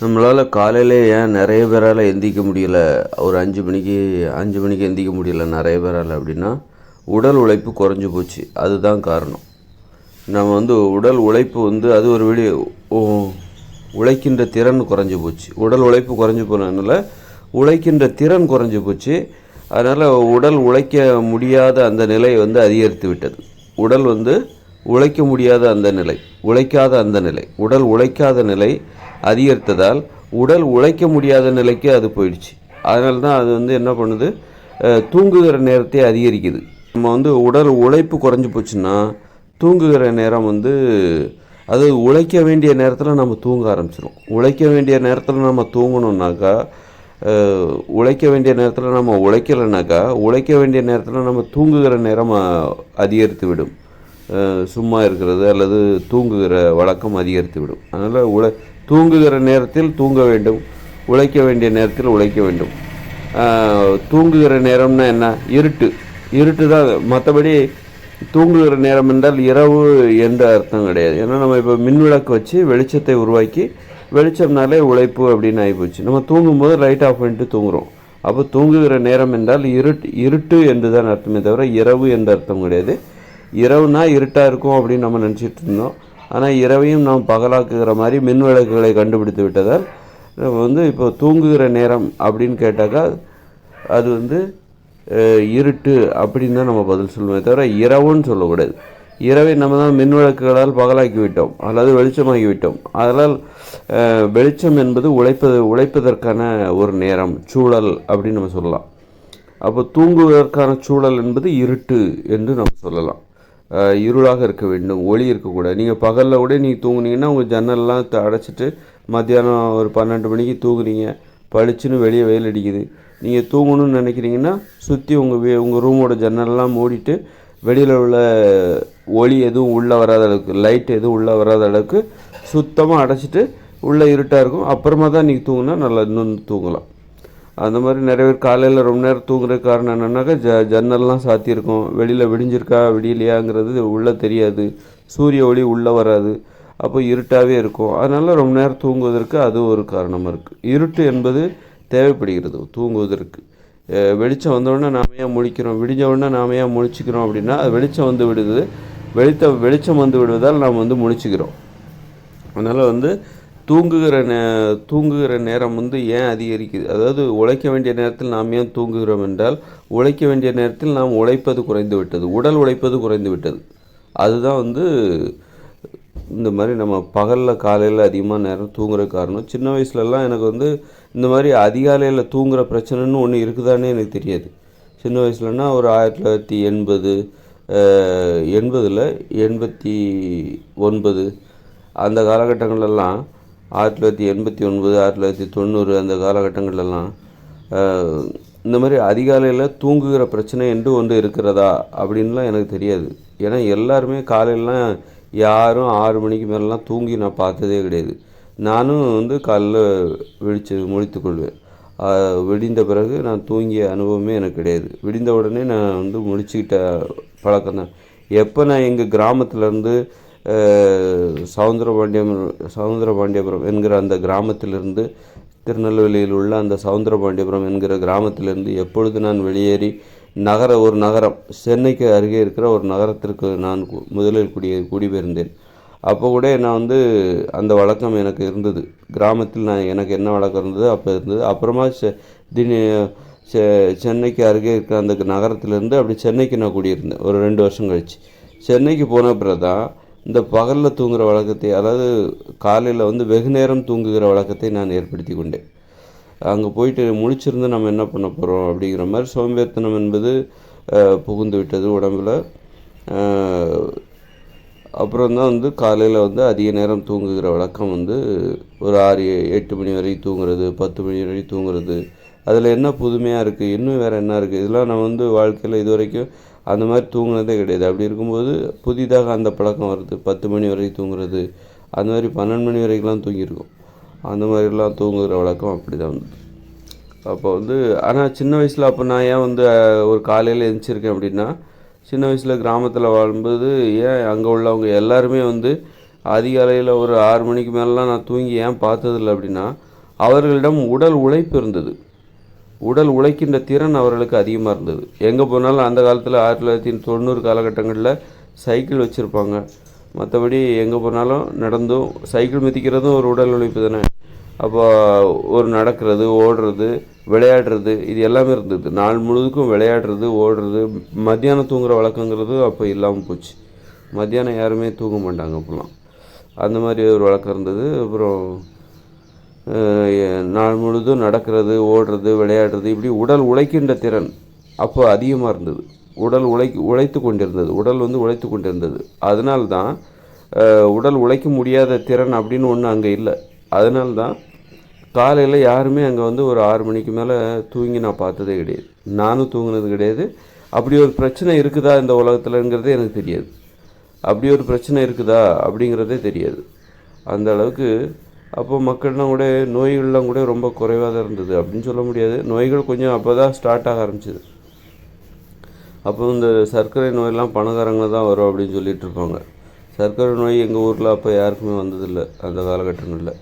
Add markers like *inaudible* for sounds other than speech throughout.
நம்மளால் காலையில் ஏன் நிறைய பேரால் எந்திக்க முடியல? ஒரு அஞ்சு மணிக்கு அஞ்சு மணிக்கு எந்திக்க முடியல நிறைய பேரால் அப்படின்னா உடல் உழைப்பு குறைஞ்சி போச்சு. அதுதான் காரணம். நம்ம வந்து உடல் உழைப்பு வந்து அது ஒரு வெளி ஓ- உழைக்கின்ற திறன் குறைஞ்சி போச்சு. உடல் உழைப்பு குறைஞ்சி போனதுனால உழைக்கின்ற திறன் குறைஞ்சி போச்சு. அதனால் உடல் உழைக்க முடியாத அந்த நிலை வந்து அதிகரித்து விட்டது. உடல் வந்து உழைக்க முடியாத அந்த நிலை உழைக்காத அந்த நிலை உடல் உழைக்காத நிலை அதிகரித்ததால் உடல் உழைக்க முடியாத நிலைக்கு அது போயிடுச்சு. அதனால தான் அது வந்து என்ன பண்ணுது? தூங்குகிற நேரத்தை அதிகரிக்குது. நம்ம வந்து உடல் உழைப்பு குறைஞ்சி போச்சுன்னா தூங்குகிற நேரம் வந்து அது உழைக்க வேண்டிய நேரத்தில் நம்ம தூங்க ஆரம்பிச்சிடும் உழைக்க வேண்டிய நேரத்தில் நம்ம தூங்கணுன்னாக்கா உழைக்க வேண்டிய நேரத்தில் நம்ம உழைக்கலைனாக்கா உழைக்க வேண்டிய நேரத்தில் நம்ம தூங்குகிற நேரம் அதிகரித்து விடும். சும்மா இருக்கிறது அல்லது தூங்குகிற வழக்கம் அதிகரித்து விடும். அதனால் உழை தூங்குகிற நேரத்தில் தூங்க வேண்டும். உழைக்க வேண்டிய நேரத்தில் உழைக்க வேண்டும். தூங்குகிற நேரம்னா என்ன? இருட்டு. இருட்டு தான். மற்றபடி தூங்குகிற நேரம் என்றால் இரவு என்ற அர்த்தம் கிடையாது. ஏன்னா நம்ம இப்போ மின்விளக்கு வச்சு வெளிச்சத்தை உருவாக்கி வெளிச்சம்னாலே உழைப்பு அப்படின்னு ஆகிப்போச்சு. நம்ம தூங்கும்போது லைட் ஆஃப் பண்ணிட்டு தூங்குறோம். அப்போ தூங்குகிற நேரம் என்றால் இருட்டு இருட்டு என்று தான் அர்த்தமே தவிர இரவு என்ற அர்த்தம் கிடையாது. இரவுனா இருட்டாக இருக்கும் அப்படின்னு நம்ம நினச்சிட்டு இருந்தோம். ஆனால் இரவையும் நாம் பகலாக்குகிற மாதிரி மின் விளக்குகளை கண்டுபிடித்து விட்டதால் நம்ம வந்து இப்போ தூங்குகிற நேரம் அப்படின்னு கேட்டாக்கா அது வந்து இருட்டு அப்படின்னு தான் நம்ம பதில் சொல்லுவோமே தவிர இரவுன்னு சொல்லக்கூடாது. இரவை நம்ம தான் மின் விளக்குகளால் பகலாக்கி விட்டோம் அல்லது வெளிச்சமாகி விட்டோம். அதனால் வெளிச்சம் என்பது உழைப்பது உழைப்பதற்கான ஒரு நேரம் சூழல் அப்படின்னு நம்ம சொல்லலாம். அப்போ தூங்குவதற்கான சூழல் என்பது இருட்டு என்று நம்ம சொல்லலாம். இருளாக இருக்க வேண்டும் ஒளி இருக்கக்கூடாது. நீங்கள் பகலில் கூட நீங்கள் தூங்குனீங்கன்னா உங்கள் ஜன்னல்லாம் அடைச்சிட்டு மத்தியானம் ஒரு பன்னெண்டு மணிக்கு தூங்குறீங்க பளிச்சுன்னு வெளியே வெயில் அடிக்குது. நீங்கள் தூங்கணும்னு நினைக்கிறீங்கன்னா சுற்றி உங்கள் வீ உங்கள் ரூமோட ஜன்னல்லாம் மூடிட்டு வெளியில் உள்ள ஒளி எதுவும் உள்ளே வராத அளவுக்கு லைட் எதுவும் உள்ளே வராத அளவுக்கு சுத்தமாக அடைச்சிட்டு உள்ளே இருட்டாக இருக்கும். அப்புறமா தான் நீங்கள் தூங்கினா நல்லா இன்னும் தூங்கலாம். அந்த மாதிரி நிறைய பேர் காலையில் ரொம்ப நேரம் தூங்குற காரணம் என்னென்னாக்கா ஜ ஜன்னல்லாம் சாத்தியிருக்கும். வெளியில் விடிஞ்சிருக்கா விடியலையாங்கிறது உள்ளே தெரியாது. சூரிய ஒளி உள்ளே வராது. அப்போ இருட்டாகவே இருக்கும். அதனால் ரொம்ப நேரம் தூங்குவதற்கு அது ஒரு காரணமாக இருக்குது இருட்டு என்பது தேவைப்படுகிறது தூங்குவதற்கு. வெளிச்சம் வந்தவுடனே நாம் ஏன் முழிக்கிறோம்? விடிஞ்ச உடனே நாம ஏன் முழிச்சிக்கிறோம் அப்படின்னா அது வெளிச்சம் வந்து விடுது. வெளித்த வெளிச்சம் வந்து விடுவதால் நாம் வந்து முழிச்சிக்கிறோம். அதனால் வந்து தூங்குகிற நே தூங்குகிற நேரம் வந்து ஏன் அதிகரிக்குது? அதாவது உழைக்க வேண்டிய நேரத்தில் நாம் ஏன் தூங்குகிறோம் என்றால் உழைக்க வேண்டிய நேரத்தில் நாம் உழைப்பது குறைந்து விட்டது. உடல் உழைப்பது குறைந்து விட்டது. அதுதான் வந்து இந்த மாதிரி நம்ம பகலில் காலையில் அதிகமாக நேரம் தூங்குற காரணம். சின்ன வயசுலலாம் எனக்கு வந்து இந்த மாதிரி அதிகாலையில் தூங்குகிற பிரச்சனைன்னு ஒன்று இருக்குதானே எனக்கு தெரியாது. சின்ன வயசுலன்னா ஒரு ஆயிரத்தி தொள்ளாயிரத்தி எண்பது எண்பதில் எண்பத்தி ஒன்பது அந்த காலகட்டங்களெல்லாம் ஆயிரத்தி தொள்ளாயிரத்தி எண்பத்தி ஒன்பது ஆயிரத்தி தொள்ளாயிரத்தி தொண்ணூறு அந்த காலகட்டங்களெல்லாம் இந்த மாதிரி அதிகாலையில் தூங்குகிற பிரச்சனை என்று ஒன்று இருக்கிறதா அப்படின்லாம் எனக்கு தெரியாது. ஏன்னா எல்லாருமே காலையிலலாம் யாரும் ஆறு மணிக்கு மேலெலாம் தூங்கி நான் பார்த்ததே கிடையாது. நானும் வந்து காலைல விழித்து முழித்துக்கொள்வேன் விடிந்த பிறகு நான் தூங்கிய அனுபவமே எனக்கு கிடையாது. விடிந்த உடனே நான் வந்து முழிச்சுக்கிட்ட பழக்கம் தான் எப்போ நான் எங்கள் கிராமத்துலேருந்து சவுந்தரபாண்டியம் சவுந்தரபாண்டியபுரம் என்கிற அந்த கிராமத்திலிருந்து திருநெல்வேலியில் உள்ள அந்த சவுந்தரபாண்டியபுரம் என்கிற கிராமத்திலிருந்து எப்பொழுது நான் வெளியேறி நகர ஒரு நகரம் சென்னைக்கு அருகே இருக்கிற ஒரு நகரத்திற்கு நான் முதலில் குடி குடிபெயர்ந்தேன். அப்போ கூட நான் வந்து அந்த வழக்கம் எனக்கு இருந்தது. கிராமத்தில் நான் எனக்கு என்ன வழக்கம் இருந்தது அப்போ இருந்தது. அப்புறமா செ செ சென்னைக்கு அருகே இருக்கிற அந்த நகரத்திலேருந்து அப்படி சென்னைக்கு நான் குடியிருந்தேன். ஒரு ரெண்டு வருஷம் கழிச்சு. சென்னைக்கு போன பிறகு தான் இந்த பகலில் தூங்குகிற வழக்கத்தை அதாவது காலையில் வந்து வெகு நேரம் தூங்குகிற வழக்கத்தை நான் ஏற்படுத்தி கொண்டேன். அங்கே போயிட்டு முழிச்சிருந்து நம்ம என்ன பண்ண போகிறோம் அப்படிங்கிற மாதிரி சோம்பேறித்தனம் என்பது புகுந்து விட்டது உடம்புல. அப்புறம் தான் வந்து காலையில் வந்து அதிக நேரம் தூங்குகிற வழக்கம் வந்து ஒரு ஆறு எட்டு மணி வரை தூங்குறது பத்து மணி வரை தூங்குறது. அதில் என்ன புதுமையாக இருக்குது இன்னும் வேறு என்ன இருக்குது இதெல்லாம் நான் வந்து வாழ்க்கையில் இது வரைக்கும் அந்த மாதிரி தூங்கினதே கிடையாது. அப்படி இருக்கும்போது புதிதாக அந்த பழக்கம் வருது. பத்து மணி வரைக்கும் தூங்குறது அந்த மாதிரி பன்னெண்டு மணி வரைக்கும்லாம் தூங்கியிருக்கோம். அந்த மாதிரிலாம் தூங்குகிற வழக்கம் அப்படி தான் வந்து அப்போ வந்து ஆனால் சின்ன வயசில் அப்போ நான் ஏன் வந்து ஒரு காலையில் எழுந்திரிச்சிருக்கேன் அப்படின்னா சின்ன வயசில் கிராமத்தில் வாழும்போது ஏன் அங்கே உள்ளவங்க எல்லாருமே வந்து அதிகாலையில் ஒரு ஆறு மணிக்கு மேலெலாம் நான் தூங்கி ஏன் பார்த்ததில்ல அப்படின்னா அவர்களிடம் உடல் உழைப்பு இருந்தது. உடல் உழைக்கின்ற திறன் அவர்களுக்கு அதிகமாக இருந்தது. எங்கே போனாலும் அந்த காலத்தில் ஆயிரத்தி தொள்ளாயிரத்தி தொண்ணூறு காலகட்டங்களில் சைக்கிள் வச்சுருப்பாங்க. மற்றபடி எங்கே போனாலும் நடந்தும் சைக்கிள் மிதிக்கிறதும் ஒரு உடல் உழைப்பு தானே. அப்போ ஒரு நடக்கிறது ஓடுறது விளையாடுறது இது எல்லாமே இருந்தது. நாள் முழுதுக்கும் விளையாடுறது ஓடுறது மத்தியானம் தூங்குற வழக்கங்கிறது அப்போ இல்லாமல் போச்சு. மத்தியானம் யாருமே தூங்க மாட்டாங்க அப்போல்லாம் அந்த மாதிரி ஒரு வழக்கம் இருந்தது. அப்புறம் நாள் முழுதும் நடக்கிறது ஓடுறது விளையாடுறது இப்படி உடல் உழைக்கின்ற திறன் அப்போ அதிகமாக இருந்தது. உடல் உழை உழைத்து கொண்டிருந்தது. உடல் வந்து உழைத்து கொண்டிருந்தது. அதனால தான் உடல் உழைக்க முடியாத திறன் அப்படின்னு ஒன்று அங்கே இல்லை. அதனால தான் காலையில் யாருமே அங்கே வந்து ஒரு ஆறு மணிக்கு மேலே தூங்கி நான் பார்த்ததே கிடையாது. நானும் தூங்கினது கிடையாது. அப்படி ஒரு பிரச்சனை இருக்குதா இந்த உலகத்துலங்கிறதே எனக்கு தெரியாது. அப்படி ஒரு பிரச்சனை இருக்குதா அப்படிங்கிறதே தெரியாது. அந்த அளவுக்கு அப்போ மக்கள்லாம் கூட நோய்கள்லாம் கூட ரொம்ப குறைவாக தான் இருந்தது. அப்படின்னு சொல்ல முடியாது. நோய்கள் கொஞ்சம் அப்போ தான் ஸ்டார்ட் ஆக ஆரம்பிச்சிது. அப்போ இந்த சர்க்கரை நோயெல்லாம் பணக்காரங்க தான் வரும் அப்படின்னு சொல்லிட்டு இருப்பாங்க. சர்க்கரை நோய் எங்கள் ஊரில் அப்போ யாருக்குமே வந்ததில்லை. அந்த காலகட்டங்களில்.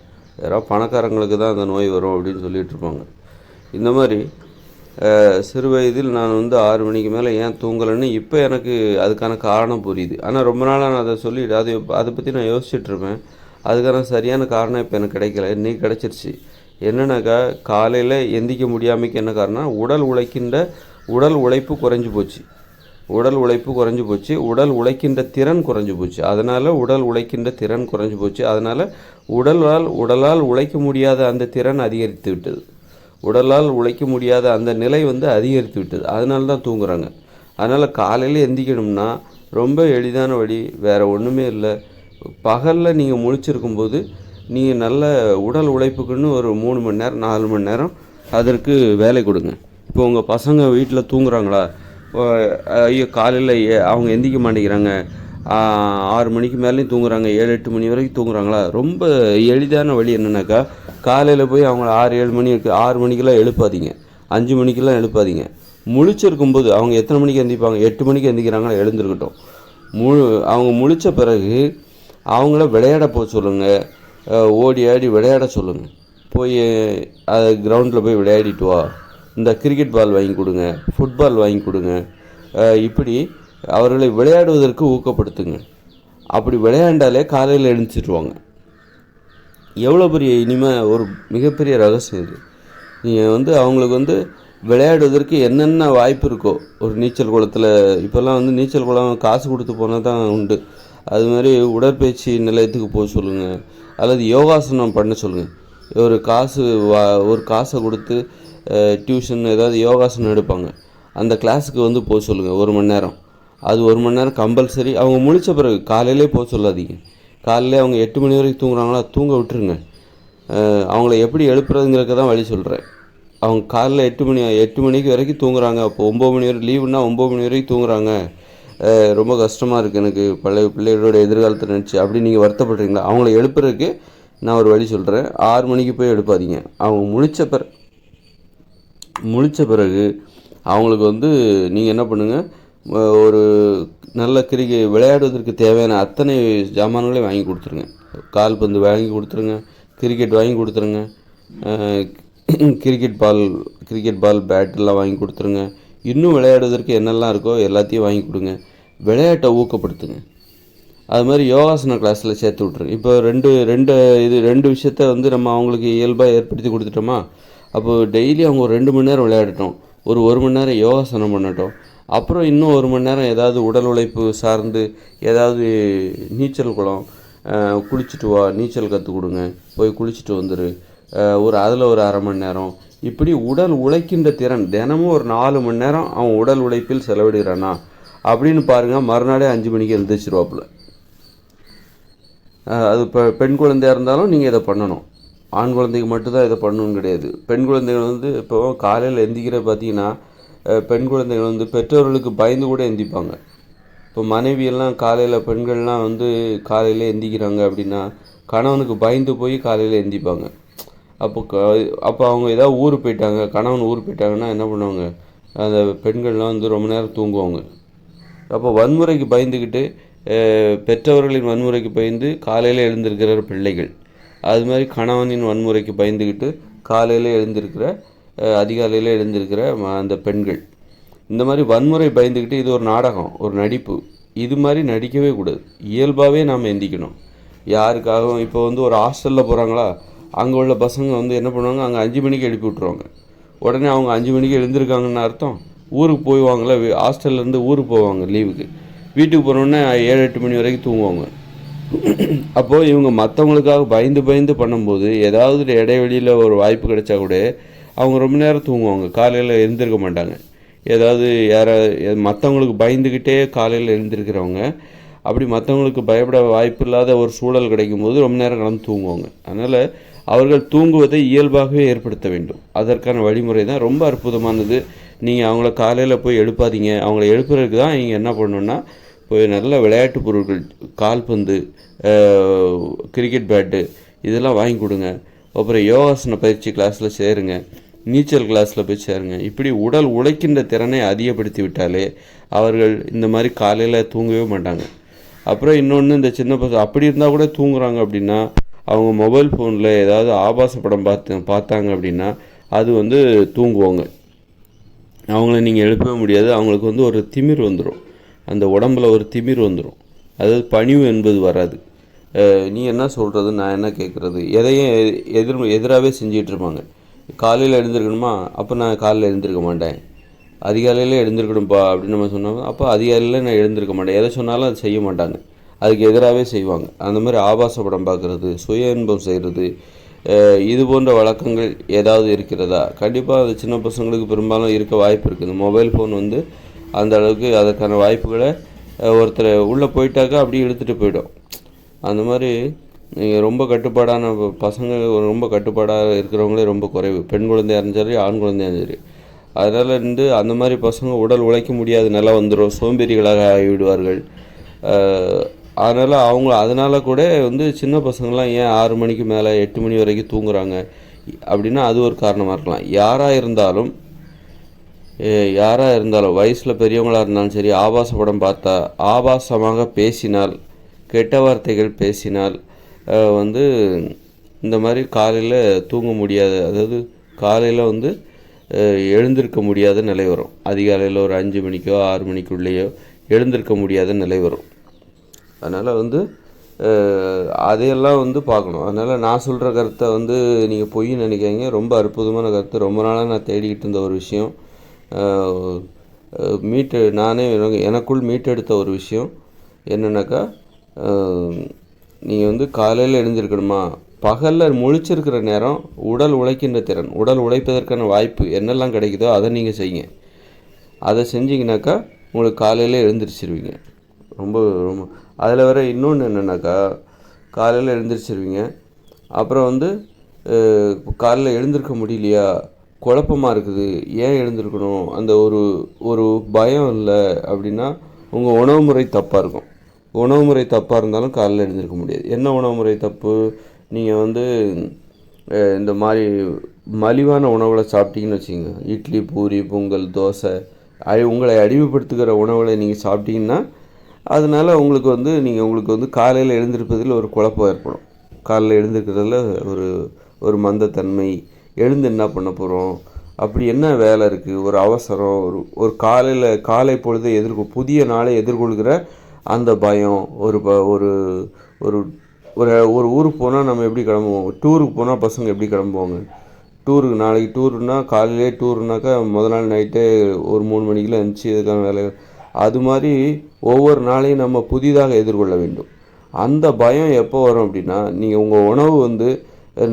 யாராவது பணக்காரங்களுக்கு தான் அந்த நோய் வரும் அப்படின்னு சொல்லிட்டு இருப்பாங்க. இந்த மாதிரி சிறு வயதில் நான் வந்து ஆறு மணிக்கு மேலே ஏன் தூங்கலைன்னு இப்போ எனக்கு அதுக்கான காரணம் புரியுது. ஆனால் ரொம்ப நாளாக நான் அதை சொல்லிட்டு அதை அதை பற்றி நான் யோசிச்சுட்ருப்பேன் அதுக்கான சரியான காரணம் இப்போ எனக்கு கிடைக்கல. இன்னைக்கு கிடச்சிருச்சு. என்னென்னாக்கா காலையில் எந்திக்க முடியாமைக்கு என்ன காரணம் உடல் உழைக்கின்ற உடல் உழைப்பு குறைஞ்சி போச்சு. உடல் உழைப்பு குறைஞ்சி போச்சு. உடல் உழைக்கின்ற திறன் குறைஞ்சி போச்சு. அதனால் உடல் உழைக்கின்ற திறன் குறைஞ்சி போச்சு. அதனால் உடலால் உடலால் உழைக்க முடியாத அந்த திறன் அதிகரித்து விட்டது. உடலால் உழைக்க முடியாத அந்த நிலை வந்து அதிகரித்து விட்டது. அதனால தான் தூங்குறாங்க. அதனால் காலையில் எந்திக்கணும்னா ரொம்ப எளிதான வழி வேறு ஒன்றுமே இல்லை. பகலில் நீங்கள் முழிச்சிருக்கும்போது நீங்கள் நல்ல உடல் உழைப்புக்குன்னு ஒரு மூணு மணி நேரம் நாலு மணி நேரம் அதற்கு வேலை கொடுங்க. இப்போ உங்கள் பசங்க வீட்டில் தூங்குறாங்களா? ஐயோ காலையில் அவங்க எந்திக்க மாட்டேங்கிறாங்க. ஆறு மணிக்கு மேலேயும் தூங்குறாங்க ஏழு எட்டு மணி வரைக்கும் தூங்குறாங்களா? ரொம்ப எளிதான வழி என்னென்னாக்கா காலையில் போய் அவங்கள ஆறு ஏழு மணி இருக்குது ஆறு மணிக்கெல்லாம் எழுப்பாதீங்க. அஞ்சு மணிக்கெல்லாம் எழுப்பாதீங்க. முழிச்சிருக்கும்போது அவங்க எத்தனை மணிக்கு எந்திப்பாங்க? எட்டு மணிக்கு எந்திக்கிறாங்களா? எழுந்திருக்கட்டும். முழு அவங்க முழிச்ச பிறகு அவங்கள விளையாட போக சொல்லுங்கள் ஓடி ஆடி விளையாட சொல்லுங்கள் போய் அது கிரவுண்டில் போய் விளையாடிட்டு வா. இந்த கிரிக்கெட் பால் வாங்கி கொடுங்க ஃபுட்பால் வாங்கி கொடுங்க. இப்படி அவர்களை விளையாடுவதற்கு ஊக்கப்படுத்துங்க. அப்படி விளையாண்டாலே காலையில் எழுந்திருவாங்க எவ்வளோ பெரிய இனிமே ஒரு மிகப்பெரிய ரகசியம் இது. நீங்கள் வந்து அவங்களுக்கு வந்து விளையாடுவதற்கு என்னென்ன வாய்ப்பு இருக்கோ ஒரு நீச்சல் குளத்தில் இப்போல்லாம் வந்து நீச்சல் குளம் காசு கொடுத்து போனால் தான் உண்டு. அது மாதிரி உடற்பயிற்சி நிலையத்துக்கு போக சொல்லுங்கள் அல்லது யோகாசனம் பண்ண சொல்லுங்கள் ஒரு காசு வா ஒரு காசை கொடுத்து டியூஷன் ஏதாவது யோகாசனம் எடுப்பாங்க. அந்த கிளாஸுக்கு வந்து போக சொல்லுங்கள் ஒரு மணி நேரம். அது ஒரு மணி நேரம் கம்பல்சரி அவங்க முழிச்ச பிறகு காலையிலே போக சொல்லாதீங்க. காலையிலே அவங்க எட்டு மணி வரைக்கும் தூங்குறாங்களா தூங்க விட்டுருங்க. அவங்கள எப்படி எழுப்புறதுங்கிறக்க தான் வழி சொல்கிறேன் அவங்க காலைல எட்டு மணி எட்டு மணிக்கு வரைக்கும் தூங்குறாங்க. அப்போ ஒம்பது மணி வரை லீவுன்னா ஒம்பது மணி வரைக்கும் தூங்குறாங்க. ரொம்ப கஷ்டமாக இருக்குது எனக்கு. பழைய பிள்ளைகளோட எதிர்காலத்தை நினச்சி. அப்படி நீங்கள் வருத்தப்படுறீங்களா? அவங்கள எழுப்புறதுக்கு நான் ஒரு வழி சொல்கிறேன் ஆறு மணிக்கு போய் எழுப்பாதீங்க. அவங்க முழிச்ச பிற முழிச்ச பிறகு அவங்களுக்கு வந்து நீங்கள் என்ன பண்ணுங்கள் ஒரு நல்ல கிரிக்கெட் விளையாடுவதற்கு தேவையான அத்தனை ஜாமான்களையும் வாங்கி கொடுத்துருங்க. கால்பந்து வாங்கி கொடுத்துருங்க. கிரிக்கெட் வாங்கி கொடுத்துருங்க. Cricket ball cricket ball bat எல்லாம் வாங்கி கொடுத்துருங்க. இன்னும் விளையாடுவதற்கு என்னெல்லாம் இருக்கோ எல்லாத்தையும் வாங்கி கொடுங்க. விளையாட்டை ஊக்கப்படுத்துங்க. அது மாதிரி யோகாசன கிளாஸில் சேர்த்து விட்ருங்க இப்போ ரெண்டு ரெண்டு இது ரெண்டு விஷயத்த வந்து நம்ம அவங்களுக்கு இயல்பாக ஏற்படுத்தி கொடுத்துட்டோமா? அப்போ டெய்லி அவங்க ஒரு ரெண்டு மணி நேரம் விளையாடட்டும். ஒரு ஒரு மணி நேரம் யோகாசனம் பண்ணட்டும். அப்புறம் இன்னும் ஒரு மணி நேரம் ஏதாவது உடல் உழைப்பு சார்ந்து ஏதாவது நீச்சல் குளம் குளிச்சுட்டு வா நீச்சல் கற்றுக் கொடுங்க. போய் குளிச்சுட்டு வந்துடு ஒரு அதில் ஒரு அரை மணி நேரம். இப்படி உடல் உழைக்கின்ற திறன் தினமும் ஒரு நாலு மணி நேரம் அவன் உடல் உழைப்பில் செலவிடுகிறானா? அப்படின்னு பாருங்கள் மறுநாளே அஞ்சு மணிக்கு எழுந்திரிச்சிருவாப்புல. அது இப்போ பெண் குழந்தையாக இருந்தாலும் நீங்கள் இதை பண்ணணும். ஆண் குழந்தைக்கு மட்டும்தான் இதை பண்ணணும் கிடையாது. பெண் குழந்தைகள் வந்து இப்போ காலையில் எந்திக்கிற பார்த்தீங்கன்னா பெண் குழந்தைகள் வந்து பெற்றோர்களுக்கு பயந்து கூட எந்திப்பாங்க. இப்போ மனைவியெல்லாம் காலையில் பெண்கள்லாம் வந்து காலையில் எந்திக்கிறாங்க அப்படின்னா கணவனுக்கு பயந்து போய் காலையில் எந்திப்பாங்க. அப்போ க அப்போ அவங்க ஏதாவது ஊர் போயிட்டாங்க கணவன் ஊர் போயிட்டாங்கன்னா என்ன பண்ணுவாங்க? அந்த பெண்கள்லாம் வந்து ரொம்ப நேரம் தூங்குவாங்க. அப்போ வன்முறைக்கு பயந்துக்கிட்டு பெற்றவர்களின் வன்முறைக்கு பயந்து காலையில் எழுந்திருக்கிற பிள்ளைகள். அது மாதிரி கணவனின் வன்முறைக்கு பயந்துக்கிட்டு காலையில் எழுந்திருக்கிற அதிகாலையில் எழுந்திருக்கிற அந்த பெண்கள். இந்த மாதிரி வன்முறை பயந்துக்கிட்டு இது ஒரு நாடகம் ஒரு நடிப்பு. இது மாதிரி நடிக்கவே கூடாது. இயல்பாகவே நாம் எந்திக்கணும். யாருக்காகவும் இப்போ வந்து ஒரு ஹாஸ்டலில் போகிறாங்களா அங்கே உள்ள பசங்க வந்து என்ன பண்ணுவாங்க அங்கே அஞ்சு மணிக்கு எழுப்பி விட்ருவாங்க உடனே அவங்க அஞ்சு மணிக்கு எழுந்திருக்காங்கன்னு அர்த்தம்? ஊருக்கு போய்வாங்களே? ஹாஸ்டல்லேருந்து ஊருக்கு போவாங்க லீவுக்கு வீட்டுக்கு போனோடனே ஏழு எட்டு மணி வரைக்கும் தூங்குவாங்க. *clears throat* அப்போது இவங்க மற்றவங்களுக்காக பயந்து பயந்து பண்ணும்போது ஏதாவது ஒரு இடைவெளியில் ஒரு வாய்ப்பு கிடைச்சா கூட அவங்க ரொம்ப நேரம் தூங்குவாங்க. காலையில் எழுந்திருக்க மாட்டாங்க. ஏதாவது யாராவது மற்றவங்களுக்கு பயந்துக்கிட்டே காலையில் எழுந்திருக்கிறவங்க அப்படி மற்றவங்களுக்கு பயப்பட வாய்ப்பு இல்லாத ஒரு சூழல் கிடைக்கும் போது ரொம்ப நேரம் கலந்து தூங்குவாங்க. அதனால் அவர்கள் தூங்குவதை இயல்பாகவே ஏற்படுத்த வேண்டும். அதற்கான வழிமுறை தான் ரொம்ப அற்புதமானது. நீங்கள் அவங்கள காலையில் போய் எழுப்பாதீங்க. அவங்கள எழுப்புறதுக்கு தான் நீங்கள் என்ன பண்ணணுன்னா போய் நல்ல விளையாட்டு பொருட்கள் கால்பந்து கிரிக்கெட் பேட்டு இதெல்லாம் வாங்கி கொடுங்க. அப்புறம் யோகாசன பயிற்சி கிளாஸில் சேருங்க. நீச்சல் கிளாஸில் போய் சேருங்க. இப்படி உடல் உழைக்கின்ற திறனை அதிகப்படுத்தி விட்டாலே அவர்கள் இந்த மாதிரி காலையில் தூங்கவே மாட்டாங்க. அப்புறம் இன்னொன்று இந்த சின்ன பசங்க அப்படி இருந்தால் கூட தூங்குறாங்க அப்படின்னா அவங்க மொபைல் ஃபோனில் ஏதாவது ஆபாச படம் பார்த்து பார்த்தாங்க அப்படின்னா அது வந்து தூங்குவாங்க. அவங்கள நீங்கள் எழுப்பவே முடியாது. அவங்களுக்கு வந்து ஒரு திமிர் வந்துடும் அந்த உடம்புல ஒரு திமிர் வந்துடும் அதாவது பணிவு என்பது வராது. நீ என்ன சொல்கிறது நான் என்ன கேட்குறது எதையும் எதிர் எதிராகவே செஞ்சிகிட்ருப்பாங்க காலையில் எழுந்திருக்கணுமா? அப்போ நான் காலையில் எழுந்திருக்க மாட்டேன். அதிகாலையில் எழுந்திருக்கணும்ப்பா அப்படின்னு நம்ம சொன்னோம். அப்போ அதிகாலையில் நான் எழுந்திருக்க மாட்டேன். எதை சொன்னாலும் அது செய்ய மாட்டாங்க. அதுக்கு எதிராகவே செய்வாங்க. அந்த மாதிரி ஆபாச படம் பார்க்குறது சுய இன்பம் செய்கிறது இது போன்ற வழக்கங்கள் ஏதாவது இருக்கிறதா? கண்டிப்பாக அது சின்ன பசங்களுக்கு பெரும்பாலும் இருக்க வாய்ப்பு இருக்குது மொபைல் ஃபோன் வந்து அந்த அளவுக்கு அதற்கான வாய்ப்புகளை ஒருத்தர் உள்ளே போயிட்டாக்கா அப்படியே இழுத்துட்டு போயிடும். அந்த மாதிரி நீங்கள் ரொம்ப கட்டுப்பாடான பசங்க ரொம்ப கட்டுப்பாடாக இருக்கிறவங்களே ரொம்ப குறைவு. பெண் குழந்தையாக இருந்தாலும் சரி ஆண் குழந்தையாக சரி. அதனால் இருந்து அந்த மாதிரி பசங்க உடல் உழைக்க முடியாத நிலை வந்துடும் சோம்பேறிகளாக ஆகிவிடுவார்கள். அதனால் அவங்க அதனால் கூட வந்து சின்ன பசங்கள்லாம் ஏன் ஆறு மணிக்கு மேலே எட்டு மணி வரைக்கும் தூங்குறாங்க? அப்படின்னா அது ஒரு காரணமாக இருக்கலாம். யாராக இருந்தாலும் யாராக இருந்தாலும் வயசில் பெரியவங்களாக இருந்தாலும் சரி ஆபாச படம் பார்த்தா ஆபாசமாக பேசினால் கெட்ட வார்த்தைகள் பேசினால் வந்து இந்த மாதிரி காலையில் தூங்க முடியாத. அதாவது காலையில் வந்து எழுந்திருக்க முடியாத நிலை வரும். அதிகாலையில் ஒரு அஞ்சு மணிக்கோ ஆறு மணிக்குள்ளேயோ எழுந்திருக்க முடியாத நிலை வரும். அதனால் வந்து அதையெல்லாம் வந்து பார்க்கணும். அதனால் நான் சொல்கிற கருத்தை வந்து நீங்கள் பொய் நினைக்காதீங்க. ரொம்ப அற்புதமான கருத்து. ரொம்ப நாளாக நான் தேடிக்கிட்டு இருந்த ஒரு விஷயம். மீட்டு நானே எனக்குள் மீட்டெடுத்த ஒரு விஷயம் என்னென்னாக்கா நீங்கள் வந்து காலையில் எழுந்திருக்கணுமா? பகலில் முழிச்சிருக்கிற நேரம் உடல் உழைக்கின்ற திறன். உடல் உழைப்பதற்கான வாய்ப்பு என்னெல்லாம் கிடைக்குதோ அதை நீங்கள் செய்யுங்க. அதை செஞ்சிங்கனாக்கா உங்களுக்கு காலையில் எழுந்திரிச்சிருவீங்க. ரொம்ப ரொம்ப. அதில் வர இன்னொன்று என்னென்னாக்கா காலையில் எழுந்திரிச்சிருவீங்க. அப்புறம் வந்து காலையில் எழுந்திருக்க முடியலையா? குழப்பமா இருக்குது. ஏன் எழுந்திருக்கணும்? அந்த ஒரு ஒரு பயம் இல்லை அப்படின்னா உங்கள் உணவு முறை தப்பாக இருக்கும். உணவு முறை தப்பாக இருந்தாலும் காலையில் எழுந்திருக்க முடியாது. என்ன உணவு முறை தப்பு? நீங்கள் வந்து இந்த மாதிரி மலிவான உணவுகளை சாப்பிட்டீங்கன்னு வச்சுக்கோங்க. இட்லி பூரி பொங்கல் தோசை அழி உங்களை அழிவுபடுத்துகிற உணவுகளை நீங்கள் சாப்பிட்டீங்கன்னா அதனால உங்களுக்கு வந்து நீங்கள் உங்களுக்கு வந்து காலையில் எழுந்திருப்பதில் ஒரு குழப்பம் ஏற்படும். காலையில் எழுந்திருக்கிறதுல ஒரு ஒரு மந்தத்தன்மை எழுந்து என்ன பண்ண போகிறோம் அப்படி என்ன வேலை இருக்குது ஒரு அவசரம் ஒரு ஒரு காலையில் காலை பொழுதை எதிர்கொ புதிய நாளை எதிர்கொள்கிற அந்த பயம் ஒரு ப ஒரு ஒரு ஒரு ஒரு ஊருக்கு போனால் நம்ம எப்படி கிளம்புவோம்? டூருக்கு போனால் பசங்க எப்படி கிளம்புவாங்க? டூருக்கு நாளைக்கு டூருன்னா காலையிலே டூருனாக்கா முத நாள் நைட்டே ஒரு மூணு மணிக்கெலாம் இருந்துச்சு இதுக்கான வேலை அது மாதிரி ஒவ்வொரு நாளையும் நம்ம புதிதாக எதிர்கொள்ள வேண்டும். அந்த பயம் எப்போ வரும் அப்படின்னா நீங்கள் உங்கள் உணவு வந்து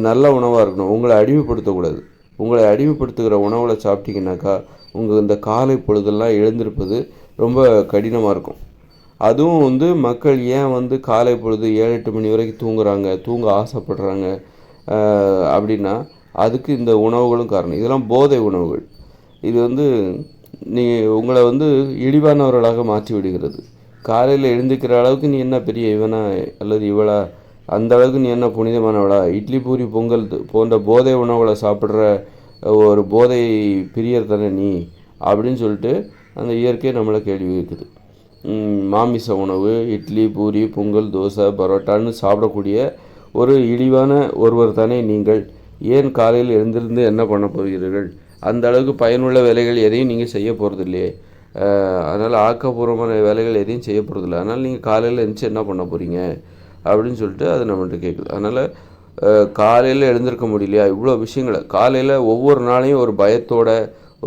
நல்ல உணவாக இருக்கணும். உங்களை அடிமைப்படுத்தக்கூடாது. உங்களை அடிமைப்படுத்துகிற உணவில் சாப்பிட்டீங்கன்னாக்கா உங்கள் இந்த காலை பொழுதெல்லாம் எழுந்திருப்பது ரொம்ப கடினமாக இருக்கும். அதுவும் வந்து மக்கள் ஏன் வந்து காலை பொழுது ஏழு எட்டு மணி வரைக்கும் தூங்குறாங்க தூங்க ஆசைப்படுறாங்க அப்படின்னா அதுக்கு இந்த உணவுகளும் காரணம். இதெல்லாம் போதை உணவுகள். இது வந்து நீங்கள் உங்களை வந்து இழிவானவர்களாக மாற்றி விடுகிறது காலையில் எழுந்திருக்கிற அளவுக்கு நீ என்ன பெரிய இவனா அல்லது இவளா? அந்த அளவுக்கு நீ என்ன புனிதமானவளா? இட்லி பூரி பொங்கல் போன்ற போதை உணவுகளை சாப்பிட்ற ஒரு போதை பிரியர் தானே நீ? அப்படின்னு சொல்லிட்டு அந்த இயற்கை நம்மளை கேள்வி இருக்குது மாமிச உணவு இட்லி பூரி பொங்கல் தோசை பரோட்டான்னு சாப்பிடக்கூடிய ஒரு இழிவான ஒருவர் தானே நீங்கள். ஏன் காலையில் எழுந்திருந்து என்ன பண்ண போகிறீர்கள்? அந்த அளவுக்கு பயனுள்ள வேலைகள் எதையும் நீங்கள் செய்ய போகிறது இல்லையே அதனால் ஆக்கப்பூர்வமான வேலைகள் எதையும் செய்ய போகிறதில்ல அதனால் நீங்கள் காலையில் எழுந்துச்சு என்ன பண்ண போகிறீங்க அப்படின்னு சொல்லிட்டு அது நம்மகிட்ட கேட்குது அதனால் காலையில் எழுந்திருக்க முடியலையா? இவ்வளோ விஷயங்களை. காலையில் ஒவ்வொரு நாளையும் ஒரு பயத்தோட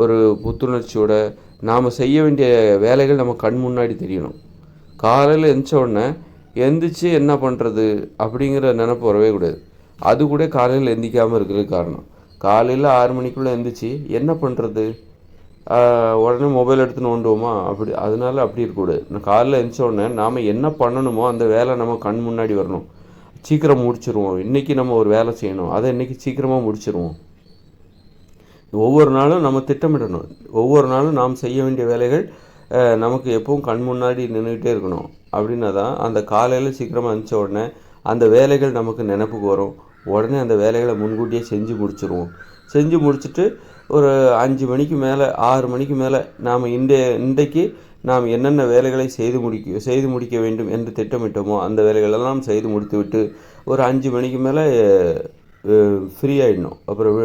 ஒரு புத்துணர்ச்சியோட நாம் செய்ய வேண்டிய வேலைகள் நம்ம கண் முன்னாடி தெரியணும். காலையில் எழுந்திரிச்ச உடனே எந்திரிச்சு என்ன பண்ணுறது அப்படிங்கிற நினப்பு வரவே கூடாது. அது கூட காலையில் எந்திக்காமல் இருக்கிறது காரணம். காலையில் ஆறு மணிக்குள்ளே எழுந்திரிச்சி என்ன பண்ணுறது உடனே மொபைல் எடுத்து நோண்டுவோமா அப்படி அதனால அப்படி இருக்கக்கூடாது. நான் காலையில் எழுந்திரிச்ச உடனே நாம் என்ன பண்ணணுமோ அந்த வேலை நம்ம கண் முன்னாடி வரணும். சீக்கிரம் முடிச்சிருவோம். இன்றைக்கி நம்ம ஒரு வேலை செய்யணும். அதை இன்றைக்கி சீக்கிரமாக முடிச்சிருவோம். ஒவ்வொரு நாளும் நம்ம திட்டமிடணும். ஒவ்வொரு நாளும் நாம் செய்ய வேண்டிய வேலைகள் நமக்கு எப்பவும் கண் முன்னாடி நின்றுக்கிட்டே இருக்கணும். அப்படின்னா தான் அந்த காலையில் சீக்கிரமாக அனுப்பிச்ச உடனே அந்த வேலைகள் நமக்கு நினப்புக்கு வரும். உடனே அந்த வேலைகளை முன்கூட்டியே செஞ்சு முடிச்சிருவோம். செஞ்சு முடிச்சுட்டு ஒரு அஞ்சு மணிக்கு மேலே ஆறு மணிக்கு மேலே நாம் இன்றைய இன்றைக்கு நாம் என்னென்ன வேலைகளை செய்து முடிக்க செய்து முடிக்க வேண்டும் என்று திட்டமிட்டோமோ அந்த வேலைகளெல்லாம் செய்து முடித்துவிட்டு ஒரு அஞ்சு மணிக்கு மேலே ஃப்ரீ ஆகிடணும் அப்புறம்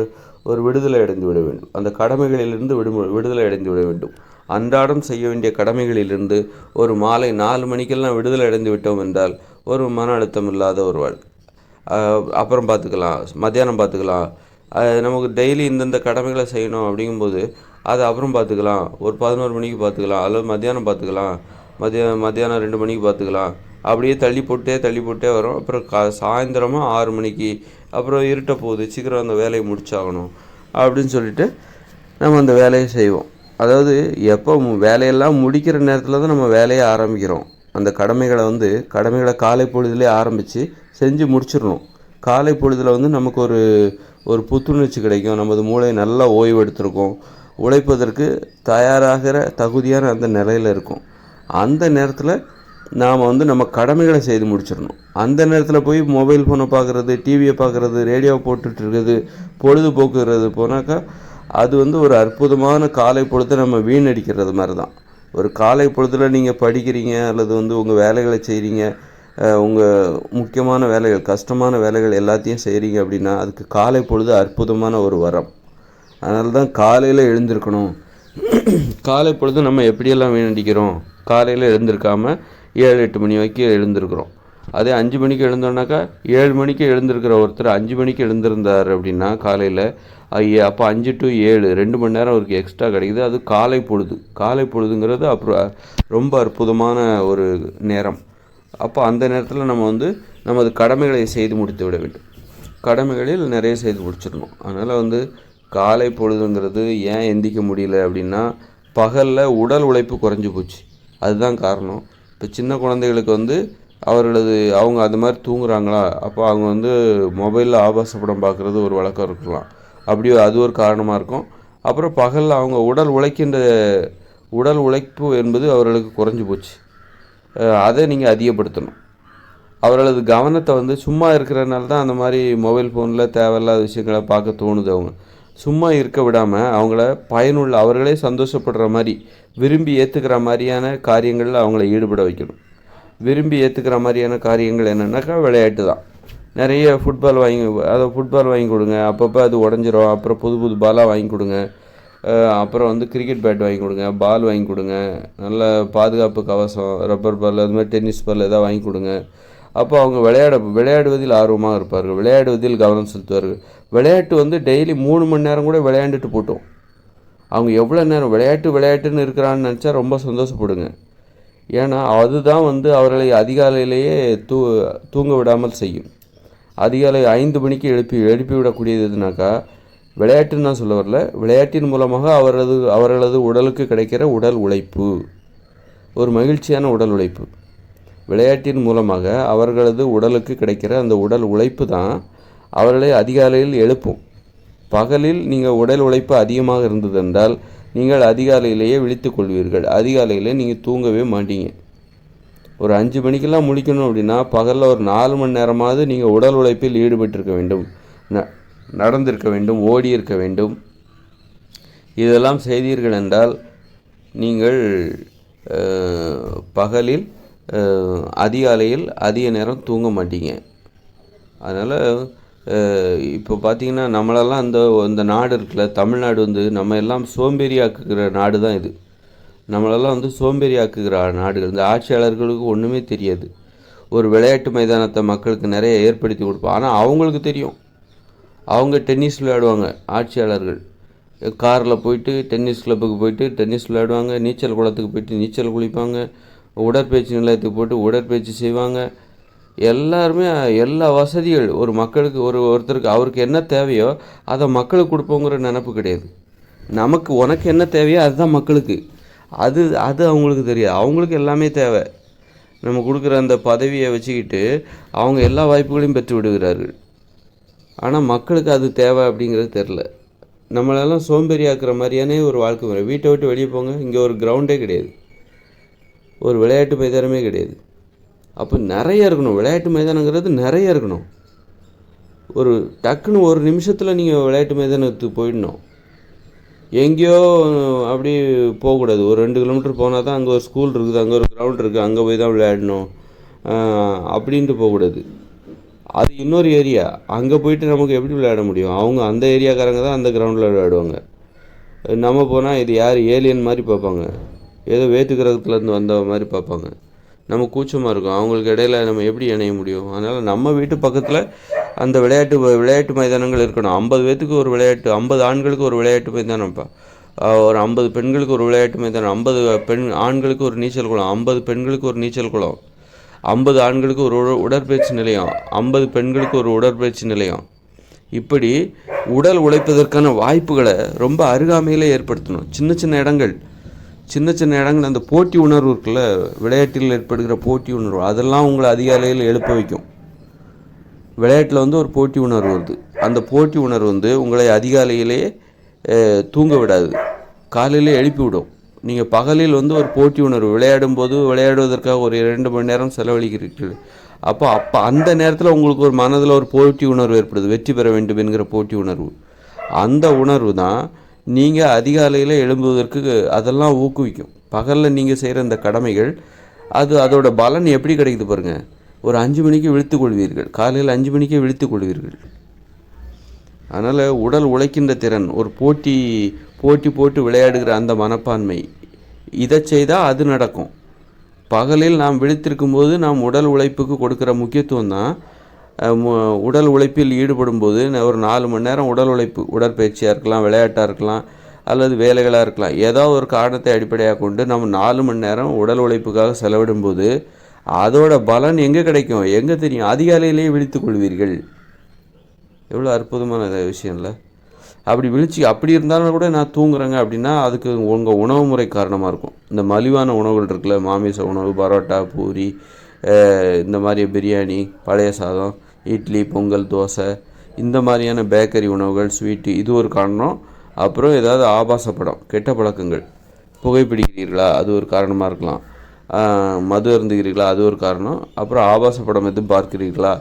ஒரு விடுதலை அடைந்து விட வேண்டும். அந்த கடமைகளிலிருந்து விடு விடுதலை அடைந்து விட வேண்டும். அன்றாடம் செய்ய வேண்டிய கடமைகளிலிருந்து ஒரு மாலை நாலு மணிக்கெல்லாம் விடுதலை அடைந்து விட்டோம் என்றால் ஒரு மன அழுத்தம் இல்லாத ஒரு வாழ்க்கை. அப்புறம் பார்த்துக்கலாம் மத்தியானம் பார்த்துக்கலாம். நமக்கு டெய்லி இந்தந்த கடமைகளை செய்யணும் அப்படிங்கும்போது அதை அப்புறம் பார்த்துக்கலாம். ஒரு பதினோரு மணிக்கு பார்த்துக்கலாம் அல்லது மத்தியானம் பார்த்துக்கலாம். மதிய மத்தியானம் ரெண்டு மணிக்கு பார்த்துக்கலாம். அப்படியே தள்ளி போட்டே தள்ளி போட்டே வரும். அப்புறம் கா சாயந்தரமாக ஆறு மணிக்கு அப்புறம் இருட்ட போகுது. சீக்கிரம் அந்த வேலையை முடிச்சாகணும் அப்படின்னு சொல்லிட்டு நம்ம அந்த வேலையை செய்வோம். அதாவது எப்போ வேலையெல்லாம் முடிக்கிற நேரத்தில் தான் நம்ம வேலையை ஆரம்பிக்கிறோம். அந்த கடமைகளை வந்து கடமைகளை காலை பொழுதுலேயே ஆரம்பித்து செஞ்சு முடிச்சிடணும். காலை பொழுதில் வந்து நமக்கு ஒரு ஒரு புத்துணர்ச்சி கிடைக்கும். நமது மூளை நல்லா ஓய்வெடுத்திருக்கும் உழைப்பதற்கு தயாராகிற தகுதியான அந்த நிலையில் இருக்கும். அந்த நேரத்தில் நாம் வந்து நம்ம கடமைகளை செய்து முடிச்சிடணும். அந்த நேரத்தில் போய் மொபைல் ஃபோனை பார்க்குறது டிவியை பார்க்குறது ரேடியோ போட்டுட்டு இருக்கிறது பொழுதுபோக்குறது போனாக்கா அது வந்து ஒரு அற்புதமான காலை பொழுது நம்ம வீணடிக்கிறது மாதிரி தான் ஒரு காலை பொழுதில் நீங்கள் படிக்கிறீங்க அல்லது வந்து உங்கள் வேலைகளை செய்கிறீங்க உங்கள் முக்கியமான வேலைகள் கஷ்டமான வேலைகள் எல்லாத்தையும் செய்கிறீங்க அப்படின்னா அதுக்கு காலை பொழுது அற்புதமான ஒரு வரம். அதனால தான் காலையில் எழுந்திருக்கணும். காலை பொழுது நம்ம எப்படியெல்லாம் வீணடிக்கிறோம்? காலையில் எழுந்திருக்காமல் ஏழு எட்டு மணி வரைக்கும் எழுந்திருக்கிறோம். அதே அஞ்சு மணிக்கு எழுந்தோன்னாக்கா ஏழு மணிக்கு எழுந்திருக்கிற ஒருத்தர் அஞ்சு மணிக்கு எழுந்திருந்தார் அப்படின்னா காலையில் அப்போ அஞ்சு டு ஏழு ரெண்டு மணி நேரம் அவருக்கு எக்ஸ்ட்ரா கிடைக்குது. அது காலை பொழுது. காலை பொழுதுங்கிறது அப்புறம் ரொம்ப அற்புதமான ஒரு நேரம். அப்போ அந்த நேரத்தில் நம்ம வந்து நமது கடமைகளை செய்து முடித்து விட வேண்டும். கடமைகளில் நிறைய செய்து முடிச்சிடணும். அதனால் வந்து காலை பொழுதுங்கிறது ஏன் எந்திக்க முடியல அப்படின்னா பகலில் உடல் உழைப்பு குறைஞ்சி போச்சு. அதுதான் காரணம். இப்போ சின்ன குழந்தைகளுக்கு வந்து அவர்களது அவங்க அது மாதிரி தூங்குறாங்களா? அப்போ அவங்க வந்து மொபைலில் ஆபாச படம் பார்க்குறது ஒரு வழக்கம் இருக்கலாம். அப்படி அது ஒரு காரணமாக இருக்கும். அப்புறம் பகலில் அவங்க உடல் உழைக்கின்ற உடல் உழைப்பு என்பது அவர்களுக்கு குறைஞ்சி போச்சு. அதை நீங்கள் அதிகப்படுத்தணும். அவர்களது கவனத்தை வந்து சும்மா இருக்கிறனால தான் அந்த மாதிரி மொபைல் ஃபோனில் தேவையில்லாத விஷயங்களை பார்க்க தோணுது அவங்க. சும்மா இருக்க விடாமல் அவங்கள பயனுள்ள அவர்களே சந்தோஷப்படுற மாதிரி விரும்பி ஏற்றுக்கிற மாதிரியான காரியங்களில் அவங்கள ஈடுபட வைக்கணும். விரும்பி ஏற்றுக்கிற மாதிரியான காரியங்கள் என்னென்னாக்கா விளையாட்டு தான். நிறைய ஃபுட்பால் வாங்கி அதை ஃபுட்பால் வாங்கி கொடுங்க. அப்பப்போ அது உடஞ்சிரும். அப்புறம் புது புது பாலாக வாங்கி கொடுங்க. அப்புறம் வந்து கிரிக்கெட் பேட் வாங்கி கொடுங்க. பால் வாங்கி கொடுங்க. நல்ல பாதுகாப்பு கவசம் ரப்பர் பால் அது மாதிரி டென்னிஸ் பால் எதாவது வாங்கி கொடுங்க. அப்போ அவங்க விளையாட விளையாடுவதில் ஆர்வமாக இருப்பார்கள். விளையாடுவதில் கவனம் செலுத்துவார்கள். விளையாட்டு வந்து டெய்லி மூணு மணி நேரம் கூட விளையாண்டுட்டு போட்டோம். அவங்க எவ்வளோ நேரம் விளையாட்டு விளையாட்டுன்னு இருக்கிறான்னு நினச்சா ரொம்ப சந்தோஷப்படுங்க. ஏன்னா அதுதான் வந்து அவர்களை அதிகாலையிலேயே தூ தூங்க விடாமல் செய்யும். அதிகாலை ஐந்து மணிக்கு எழுப்பி எழுப்பி விடக்கூடியது எதுனாக்கா விளையாட்டுன்னு நான் சொல்ல வரல. விளையாட்டின் மூலமாக அவரது அவர்களது உடலுக்கு கிடைக்கிற உடல் உழைப்பு. ஒரு மகிழ்ச்சியான உடல் உழைப்பு. விளையாட்டின் மூலமாக அவர்களது உடலுக்கு கிடைக்கிற அந்த உடல் உழைப்பு தான் அவர்களை அதிகாலையில் எழுப்பும். பகலில் நீங்கள் உடல் உழைப்பு அதிகமாக இருந்தது என்றால் நீங்கள் அதிகாலையிலேயே விழித்து கொள்வீர்கள் அதிகாலையில் நீங்கள் தூங்கவே மாட்டீங்க. ஒரு அஞ்சு மணிக்கெல்லாம் முடிக்கணும் அப்படின்னா பகலில் ஒரு நாலு மணி நேரமாவது நீங்கள் உடல் உழைப்பில் ஈடுபட்டிருக்க வேண்டும். ந நடந்திருக்க வேண்டும் ஓடி இருக்க வேண்டும். இதெல்லாம் செய்தீர்கள் என்றால் நீங்கள் பகலில் அதிகாலையில் அதிக நேரம் தூங்க மாட்டீங்க. அதனால் இப்போ பார்த்தீங்கன்னா நம்மளெல்லாம் அந்த இந்த நாடு இருக்குல்ல தமிழ்நாடு வந்து நம்ம எல்லாம் சோம்பேறியாக்குகிற நாடு தான் இது. நம்மளெல்லாம் வந்து சோம்பேறியாக்குகிற நாடுகள். இந்த ஆட்சியாளர்களுக்கு ஒன்றுமே தெரியாது. ஒரு விளையாட்டு மைதானத்தை மக்களுக்கு நிறைய ஏற்படுத்தி கொடுப்போம். ஆனால் அவங்களுக்கு தெரியும். அவங்க டென்னிஸ் விளையாடுவாங்க ஆட்சியாளர்கள். காரில் போயிட்டு டென்னிஸ் கிளப்புக்கு போயிட்டு டென்னிஸ் விளையாடுவாங்க. நீச்சல் குளத்துக்கு போயிட்டு நீச்சல் குளிப்பாங்க. உடற்பயிற்சி நிலையத்துக்கு போயிட்டு உடற்பயிற்சி செய்வாங்க. எல்லாருமே எல்லா வசதிகள் ஒரு மக்களுக்கு ஒரு ஒருத்தருக்கு அவருக்கு என்ன தேவையோ அதை மக்களுக்கு கொடுப்போங்கிற நினப்பு கிடையாது. நமக்கு உனக்கு என்ன தேவையோ அதுதான் மக்களுக்கு. அது அது அவங்களுக்கு தெரியாது. அவங்களுக்கு எல்லாமே தேவை. நம்ம கொடுக்குற அந்த பதவியை வச்சுக்கிட்டு அவங்க எல்லா வாய்ப்புகளையும் பெற்று விடுகிறார்கள். ஆனால் மக்களுக்கு அது தேவை அப்படிங்கிறது தெரில நம்மளெல்லாம் சோம்பேறியாக்குற மாதிரியானே ஒரு வாழ்க்கை முறை. வீட்டை விட்டு வெளியே போங்க. இங்கே ஒரு கிரவுண்டே கிடையாது. ஒரு விளையாட்டு மைதானமே கிடையாது. அப்போ நிறைய இருக்கணும். விளையாட்டு மைதானங்கிறது நிறைய இருக்கணும். ஒரு டக்குன்னு ஒரு நிமிஷத்தில் நீங்கள் விளையாட்டு மைதானத்துக்கு போயிடணும். எங்கேயோ அப்படி போகக்கூடாது. ஒரு ரெண்டு கிலோமீட்டர் போனால் தான் அங்கே ஒரு ஸ்கூல் இருக்குது அங்கே ஒரு கிரவுண்ட் இருக்குது அங்கே போய் தான் விளையாடணும். அப்படின்ட்டு போகக்கூடாது. அது இன்னொரு ஏரியா அங்கே போயிட்டு நமக்கு எப்படி விளையாட முடியும்? அவங்க அந்த ஏரியாக்காரங்க தான் அந்த கிரவுண்டில் விளையாடுவாங்க. நம்ம போனால் இது யார்? ஏலியன் மாதிரி பார்ப்பாங்க. ஏதோ வேற்று கிரகத்துலேருந்து வந்த மாதிரி பார்ப்பாங்க. நம்ம கூச்சமாக இருக்கும். அவங்களுக்கு இடையில நம்ம எப்படி இணைய முடியும்? அதனால் நம்ம வீட்டு பக்கத்தில் அந்த விளையாட்டு விளையாட்டு மைதானங்கள் இருக்கணும். ஐம்பது பேத்துக்கு ஒரு விளையாட்டு ஐம்பது ஆண்களுக்கு ஒரு விளையாட்டு மைதானம்ப்பா. ஒரு ஐம்பது பெண்களுக்கு ஒரு விளையாட்டு மைதானம் ஐம்பது பெண் ஆண்களுக்கு ஒரு நீச்சல் குளம் ஐம்பது பெண்களுக்கு ஒரு நீச்சல் குளம் ஐம்பது ஆண்களுக்கு ஒரு உட- உடற்பயிற்சி நிலையம் ஐம்பது பெண்களுக்கு ஒரு உடற்பயிற்சி நிலையம். இப்படி உடல் உழைப்பதற்கான வாய்ப்புகளை ரொம்ப அருகாமையிலே ஏற்படுத்தணும். சின்ன சின்ன இடங்கள். சின்ன சின்ன இடங்கள் அந்த போட்டி உணர்வு இருக்குல்ல? விளையாட்டில் ஏற்படுகிற போட்டி உணர்வு. அதெல்லாம் உங்களை அதிகாலையில் எழுப்ப வைக்கும். விளையாட்டில் வந்து ஒரு போட்டி உணர்வு வருது. அந்த போட்டி உணர்வு வந்து உங்களை அதிகாலையிலே தூங்க விடாது. காலையிலே எழுப்பி விடும். நீங்கள் பகலில் வந்து ஒரு போட்டி உணர்வு. விளையாடும் போது விளையாடுவதற்காக ஒரு இரண்டு மணி நேரம் செலவழிக்கிறீர்கள். அப்போ அப்போ அந்த நேரத்தில் உங்களுக்கு ஒரு மனதில் ஒரு போட்டி உணர்வு ஏற்படுது. வெற்றி பெற வேண்டும் என்கிற போட்டி உணர்வு. அந்த உணர்வு தான் நீங்கள் அதிகாலையில் எழும்புவதற்கு அதெல்லாம் ஊக்குவிக்கும். பகலில் நீங்கள் செய்கிற இந்த கடமைகள் அது அதோட பலன் எப்படி கிடைக்குது பாருங்கள் ஒரு அஞ்சு மணிக்கு விழித்து கொள்வீர்கள். காலையில் அஞ்சு மணிக்கே விழித்து கொள்வீர்கள். அதனால் உடல் உழைக்கின்ற திறன் ஒரு போட்டி போட்டி போட்டு விளையாடுகிற அந்த மனப்பான்மை இதை செய்தால் அது நடக்கும். பகலில் நாம் விழித்திருக்கும் போது நாம் உடல் உழைப்புக்கு கொடுக்குற முக்கியத்துவம் தான் உடல் உழைப்பில் ஈடுபடும் போது ஒரு நாலு மணி நேரம் உடல் உழைப்பு உடற்பயிற்சியாக இருக்கலாம் விளையாட்டாக இருக்கலாம் அல்லது வேலைகளாக இருக்கலாம். ஏதோ ஒரு காரணத்தை அடிப்படையாக கொண்டு நம்ம நாலு மணி நேரம் உடல் உழைப்புக்காக செலவிடும்போது அதோட பலன் எங்கே கிடைக்கும்? எங்கே தெரியும்? அதிகாலையிலேயே விழித்துக் கொள்வீர்கள். எவ்வளோ அற்புதமான விஷயம் இல்லை அப்படி விழிச்சு அப்படி இருந்தாலும் கூட நான் தூங்குறேங்க அப்படின்னா அதுக்கு உங்கள் உணவு முறை காரணமாக இருக்கும். இந்த மலிவான உணவுகள் இருக்குல்ல மாமிச உணவு பரோட்டா பூரி இந்த மாதிரி பிரியாணி பழைய சாதம் இட்லி பொங்கல் தோசை இந்த மாதிரியான பேக்கரி உணவுகள் ஸ்வீட்டு இது ஒரு காரணம். அப்புறம் ஏதாவது ஆபாச படம் கெட்ட பழக்கங்கள். புகைப்பிடிக்கிறீர்களா? அது ஒரு காரணமாக இருக்கலாம். மது அருந்துகிறீர்களா? அது ஒரு காரணம். அப்புறம் ஆபாச படம் எதுவும் பார்க்கிறீர்களா?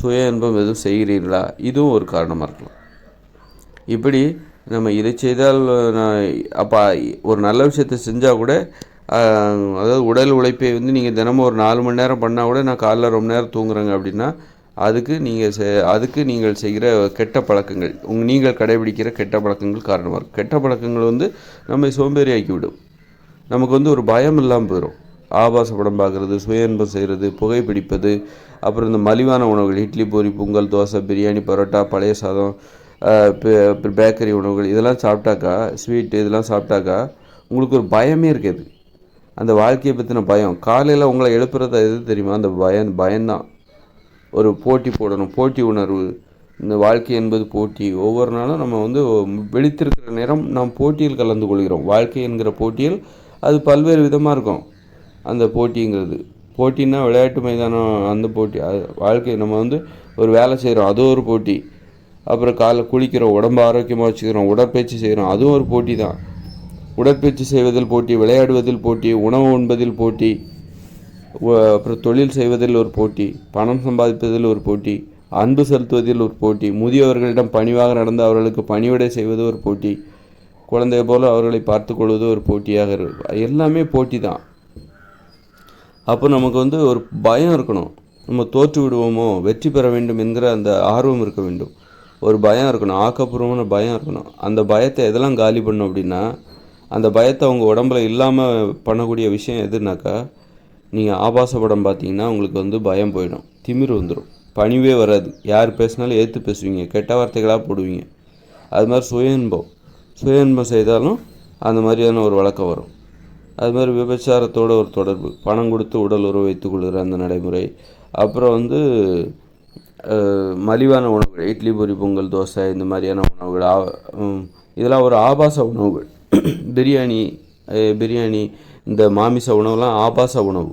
சுய இன்பம் எதுவும் செய்கிறீர்களா? இதுவும் ஒரு காரணமாக இருக்கலாம். இப்படி நம்ம இதை செய்தால் நான் அப்போ ஒரு நல்ல விஷயத்தை செஞ்சால் கூட அதாவது உடல் உழைப்பை வந்து நீங்கள் தினமும் ஒரு நாலு மணி நேரம் பண்ணால் கூட நான் காலைல ரொம்ப நேரம் தூங்குறேங்க அப்படின்னா அதுக்கு நீங்கள் செ அதுக்கு நீங்கள் செய்கிற கெட்ட பழக்கங்கள் உங் நீங்கள் கடைபிடிக்கிற கெட்ட பழக்கங்கள் காரணமாக இருக்கும். கெட்ட பழக்கங்கள் வந்து நம்மை சோம்பேறி ஆக்கிவிடும் நமக்கு வந்து ஒரு பயம் இல்லாமல் போயிடும் ஆபாச படம் பார்க்குறது சுய இன்பம் செய்கிறது புகைப்பிடிப்பது அப்புறம் இந்த மலிவான உணவுகள் இட்லி பூரி பொங்கல் தோசை பிரியாணி பரோட்டா பழைய சாதம் பேக்கரி உணவுகள் இதெல்லாம் சாப்பிட்டாக்கா ஸ்வீட்டு இதெல்லாம் சாப்பிட்டாக்கா உங்களுக்கு ஒரு பயமே இருக்காது. அந்த வாழ்க்கையை பற்றின பயம். காலையில் உங்களை எழுப்புறது எது தெரியுமா? அந்த பயம் பயம்தான். ஒரு போட்டி போடணும் போட்டி உணர்வு. இந்த வாழ்க்கை என்பது போட்டி. ஒவ்வொரு நாளும் நம்ம வந்து வெளித்திருக்கிற நேரம் நாம் போட்டியில் கலந்து கொள்கிறோம். வாழ்க்கை என்கிற போட்டியில் அது பல்வேறு விதமாக இருக்கும். அந்த போட்டிங்கிறது. போட்டின்னா விளையாட்டு மைதானம் அந்த போட்டி. அது வாழ்க்கை நம்ம வந்து ஒரு வேலை செய்கிறோம் அது ஒரு போட்டி. அப்புறம் காலைல குளிக்கிறோம் உடம்பு ஆரோக்கியமாக வச்சுக்கிறோம் உடற்பயிற்சி செய்கிறோம் அதுவும் ஒரு போட்டி தான் உடற்பயிற்சி செய்வதில் போட்டி விளையாடுவதில் போட்டி உணவு உண்பதில் போட்டி அப்புறம் தொழில் செய்வதில் ஒரு போட்டி பணம் சம்பாதிப்பதில் ஒரு போட்டி அன்பு செலுத்துவதில் ஒரு போட்டி முதியவர்களிடம் பணிவாக நடந்து அவர்களுக்கு பணிவிடை செய்வது ஒரு போட்டி குழந்தை போல அவர்களை பார்த்துக் கொள்வது ஒரு போட்டியாக இருக்கும் எல்லாமே போட்டி தான். அப்போ நமக்கு வந்து ஒரு பயம் இருக்கணும். நம்ம தோற்று விடுவோமோ வெற்றி பெற வேண்டும் என்கிற அந்த ஆர்வம் இருக்க வேண்டும். ஒரு பயம் இருக்கணும் ஆக்கப்பூர்வமான பயம் இருக்கணும். அந்த பயத்தை எதெல்லாம் காலி பண்ணும் அப்படின்னா அந்த பயத்தை அவங்க உடம்புல இல்லாமல் பண்ணக்கூடிய விஷயம் எதுனாக்கா நீங்கள் ஆபாச படம் பார்த்தீங்கன்னா உங்களுக்கு வந்து பயம் போயிடும். திமிர் வந்துடும் பணிவே வராது. யார் பேசினாலும் ஏற்று பேசுவீங்க. கெட்ட வார்த்தைகளாக போடுவீங்க. அது மாதிரி சுய இன்பம் சுய இன்பம் செய்தாலும் அந்த மாதிரியான ஒரு வழக்கம் வரும். அது மாதிரி விபச்சாரத்தோட ஒரு தொடர்பு. பணம் கொடுத்து உடல் உறவு வைத்துக் கொள்கிற அந்த நடைமுறை. அப்புறம் வந்து மலிவான உணவுகள். இட்லி பொரி பொங்கல் தோசை இந்த மாதிரியான உணவுகள். ஆ- இதெல்லாம் ஒரு ஆபாச உணவுகள். *coughs* பிரியாணி பிரியாணி இந்த மாமிச உணவுலாம் ஆபாச உணவு.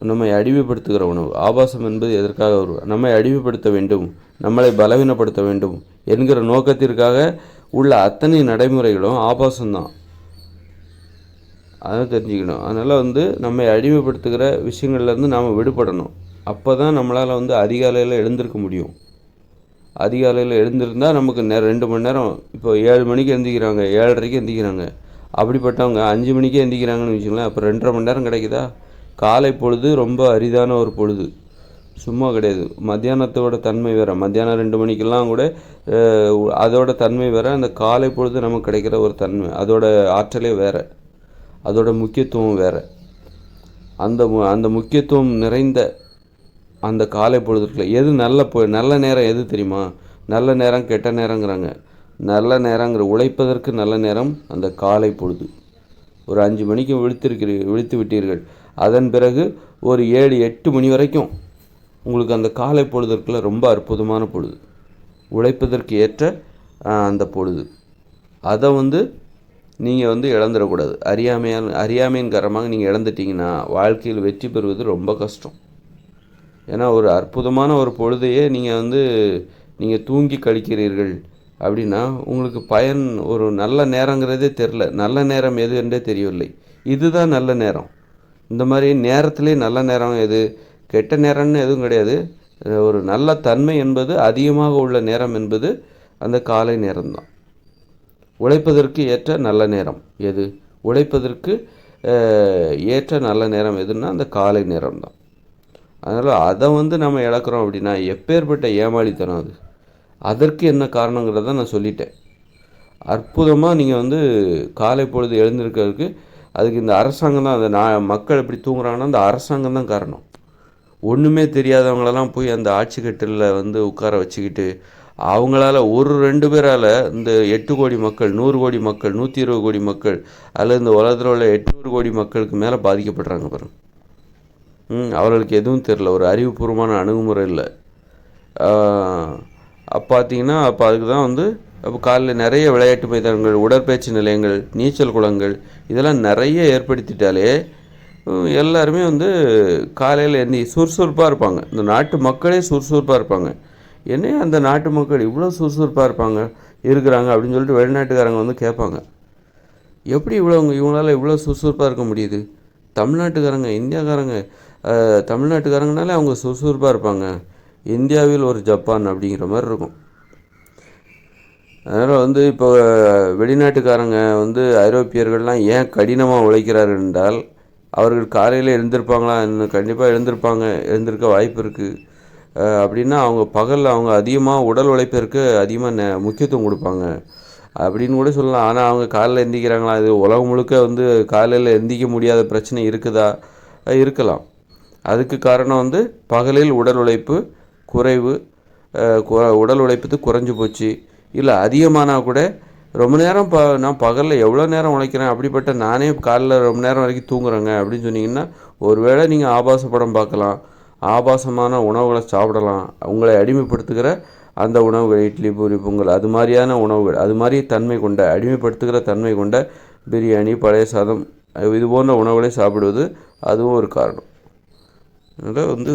நம்மை அடிமைப்படுத்துகிற உணவு. ஆபாசம் என்பது எதற்காக ஒரு நம்மை அடிமைப்படுத்த வேண்டும் நம்மளை பலவீனப்படுத்த வேண்டும் என்கிற நோக்கத்திற்காக உள்ள அத்தனை நடைமுறைகளும் ஆபாசம்தான். அதை தெரிஞ்சுக்கணும். அதனால் வந்து நம்மை அடிமைப்படுத்துகிற விஷயங்கள்லேருந்து நாம் விடுபடணும். அப்போ தான் நம்மளால் வந்து அதிகாலையில் எழுந்திருக்க முடியும். அதிகாலையில் எழுந்திருந்தால் நமக்கு நே ரெண்டு மணி நேரம் இப்போ ஏழு மணிக்கு எழுந்திக்கிறாங்க ஏழரைக்கு எழுந்திக்கிறாங்க அப்படிப்பட்டவங்க அஞ்சு மணிக்கே எந்திக்கிறாங்கன்னு வச்சுக்கோங்களேன் அப்போ ரெண்டரை மணி நேரம் கிடைக்குதா? காலை பொழுது ரொம்ப அரிதான ஒரு பொழுது. சும்மா கிடையாது. மத்தியானத்தோட தன்மை வேறு. மத்தியானம் ரெண்டு மணிக்கெல்லாம் கூட அதோட தன்மை வேறு அந்த காலை பொழுது நமக்கு கிடைக்கிற ஒரு தன்மை. அதோட ஆற்றலே வேறு. அதோட முக்கியத்துவம் வேறு. அந்த மு- அந்த முக்கியத்துவம் நிறைந்த அந்த காலை பொழுது எது நல்ல பொ நல்ல நேரம் எது தெரியுமா? நல்ல நேரம் கெட்ட நேரங்கிறாங்க நல்ல நேரங்கிற உழைப்பதற்கு நல்ல நேரம் அந்த காலை பொழுது. ஒரு அஞ்சு மணிக்கு விழித்திருக்கிறீ விழித்து விட்டீர்கள். அதன் பிறகு ஒரு ஏழு எட்டு மணி வரைக்கும் உங்களுக்கு அந்த காலை பொழுது ரொம்ப அற்புதமான பொழுது. உழைப்பதற்கு ஏற்ற அந்த பொழுது. அதை வந்து நீங்கள் வந்து இழந்துடக்கூடாது. அறியாமையால் அறியாமையின் காரணமாக நீங்கள் இழந்துட்டீங்கன்னா வாழ்க்கையில் வெற்றி பெறுவது ரொம்ப கஷ்டம். ஏன்னா ஒரு அற்புதமான ஒரு பொழுதையே நீங்கள் வந்து நீங்கள் தூங்கி கழிக்கிறீர்கள் அப்படின்னா உங்களுக்கு பயன் ஒரு நல்ல நேரங்கிறதே தெரில நல்ல நேரம் எது என்றே தெரியவில்லை. இதுதான் நல்ல நேரம். இந்த மாதிரி நேரத்திலே நல்ல நேரம் எது? கெட்ட நேரம்னு எதுவும் கிடையாது. ஒரு நல்ல தன்மை என்பது அதிகமாக உள்ள நேரம் என்பது அந்த காலை நேரம்தான். உழைப்பதற்கு ஏற்ற நல்ல நேரம் எது? உழைப்பதற்கு ஏற்ற நல்ல நேரம் எதுன்னா அந்த காலை நேரம் தான் அதனால் அதை வந்து நம்ம இழக்கிறோம் அப்படின்னா எப்பேற்பட்ட ஏமாளித்தனம் அது. அதற்கு என்ன காரணங்கிறத நான் சொல்லிட்டேன். அற்புதமாக நீங்கள் வந்து காலை பொழுது எழுந்திருக்கிறதுக்கு அதுக்கு இந்த அரசாங்கம் தான் அந்த நான் மக்கள் எப்படி தூங்குறாங்கன்னா அந்த அரசாங்கம் தான் காரணம். ஒன்றுமே தெரியாதவங்களெல்லாம் போய் அந்த ஆட்சி கட்டிலில் வந்து உட்கார வச்சுக்கிட்டு அவங்களால ஒரு ரெண்டு பேரால் இந்த எட்டு கோடி மக்கள் நூறு கோடி மக்கள் நூற்றி இருபது கோடி மக்கள் அதில் இந்த உலகத்தில் உள்ள எட்நூறு கோடி மக்களுக்கு மேலே பாதிக்கப்படுறாங்க பாருங்கள் அவர்களுக்கு எதுவும் தெரில ஒரு அறிவுபூர்வமான அணுகுமுறை இல்லை. அப்போ பார்த்தீங்கன்னா அப்போ அதுக்கு தான் வந்து அப்போ காலையில் நிறைய விளையாட்டு மைதானங்கள் உடற்பயிற்சி நிலையங்கள் நீச்சல் குளங்கள் இதெல்லாம் நிறைய ஏற்படுத்திட்டாலே எல்லாருமே வந்து காலையில் எண்ணி சுறுசுறுப்பாக இருப்பாங்க. இந்த நாட்டு மக்களே சுறுசுறுப்பாக இருப்பாங்க. என்ன அந்த நாட்டு மக்கள் இவ்வளோ சுறுசுறுப்பாக இருப்பாங்க இருக்கிறாங்க அப்படின்னு சொல்லிட்டு வெளிநாட்டுக்காரங்க வந்து கேட்பாங்க. எப்படி இவ்வளோங்க இவங்களால இவ்வளோ சுறுசுறுப்பாக இருக்க முடியுது? தமிழ்நாட்டுக்காரங்க இந்தியாக்காரங்க தமிழ்நாட்டுக்காரங்கனாலே அவங்க சுறுசுறுப்பாக இருப்பாங்க. இந்தியாவில் ஒரு ஜப்பான் அப்படிங்கிற மாதிரி இருக்கும். அதனால் வந்து இப்போ வெளிநாட்டுக்காரங்க வந்து ஐரோப்பியர்கள்லாம் ஏன் கடினமாக உழைக்கிறார்கள் என்றால் அவர்கள் காலையில் எழுந்திருப்பாங்களா? இன்னும் கண்டிப்பாக எழுந்திருப்பாங்க எழுந்திருக்க வாய்ப்பு இருக்குது அப்படின்னா அவங்க பகலில் அவங்க அதிகமாக உடல் உழைப்பிற்கு அதிகமாக நெ முக்கியத்துவம் கொடுப்பாங்க. அப்படின்னு கூட சொல்லலாம். ஆனால் அவங்க காலையில் எந்திக்கிறாங்களா? இது உலகம் முழுக்க வந்து காலையில் எந்திக்க முடியாத பிரச்சனை இருக்குதா? இருக்கலாம். அதுக்கு காரணம் வந்து பகலில் உடல் உழைப்பு குறைவு உடல் உழைப்பு குறைஞ்சு போச்சு. இல்லை அதிகமானா கூட ரொம்ப நேரம் ப நான் பகலில் எவ்வளோ நேரம் உழைக்கிறேன் அப்படிப்பட்ட நானே காலைல ரொம்ப நேரம் வரைக்கும் தூங்குறேங்க அப்படின்னு சொன்னீங்கன்னா ஒருவேளை நீங்கள் ஆபாச படம் பார்க்கலாம் ஆபாசமான உணவுகளை சாப்பிடலாம் உங்களை அடிமைப்படுத்துகிற அந்த உணவுகள் இட்லி பூரி பொங்கல் அது மாதிரியான உணவுகள் அது மாதிரி தன்மை கொண்ட அடிமைப்படுத்துகிற தன்மை கொண்ட பிரியாணி பழைய சாதம் இது போன்ற உணவுகளை சாப்பிடுவது அதுவும் ஒரு காரணம். அதனால் வந்து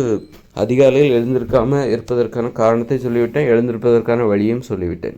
அதிகாலையில் எழுந்திருக்காமல் இருப்பதற்கான காரணத்தை சொல்லிவிட்டேன் எழுந்திருப்பதற்கான வழியும் சொல்லிவிட்டேன்.